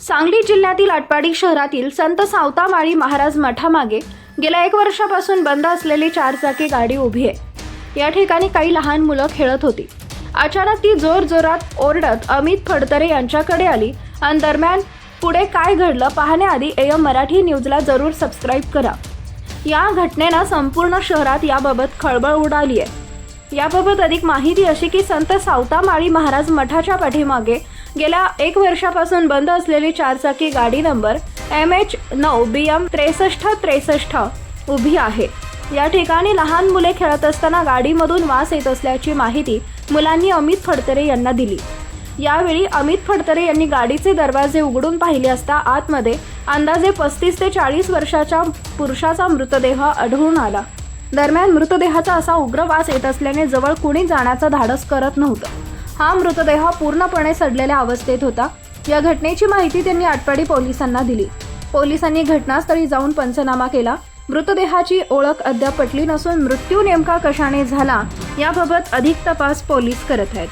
सांगली जिल्ह्यातील आटपाडी शहरातील संत सावतामाळी महाराज मठामागे गेल्या एक वर्षापासून बंद असलेली चारचाकी गाडी उभी आहे. या ठिकाणी काही लहान मुलं खेळत होती. अचानक ती जोर जोरात ओरडत अमित फडतरे यांच्याकडे आली. आणि दरम्यान पुढे काय घडलं पाहण्याआधी एम मराठी न्यूजला जरूर सबस्क्राईब करा. या घटनेनं संपूर्ण शहरात याबाबत खळबळ उडाली आहे याबाबत अधिक माहिती अशी की संत सावतामाळी महाराज मठाच्या पाठीमागे गेल्या एक वर्षापासून बंद असलेली चारचाकी गाडी नंबर एम एच नऊ बी एम त्रेसष्ट त्रेसष्ट उभी आहे. या ठिकाणी लहान मुले खेळत असताना गाडीमधून वास येत असल्याची माहिती मुलांनी अमित फडतरे यांना दिली. यावेळी अमित फडतरे यांनी गाडीचे दरवाजे उघडून पाहिले असता आतमध्ये अंदाजे पस्तीस ते चाळीस वर्षाच्या पुरुषाचा मृतदेह आढळून आला. दरम्यान मृतदेहाचा असा उग्र वास येत असल्याने जवळ कुणी जाण्याचं धाडस करत नव्हतं. हा मृतदेह पूर्णपणे सडलेल्या अवस्थेत होता. या घटनेची माहिती त्यांनी आटपाडी पोलिसांना दिली. पोलिसांनी घटनास्थळी जाऊन पंचनामा केला. मृतदेहाची ओळख अद्याप पटली नसून मृत्यू नेमका कशाने झाला याबाबत अधिक तपास पोलीस करत आहेत.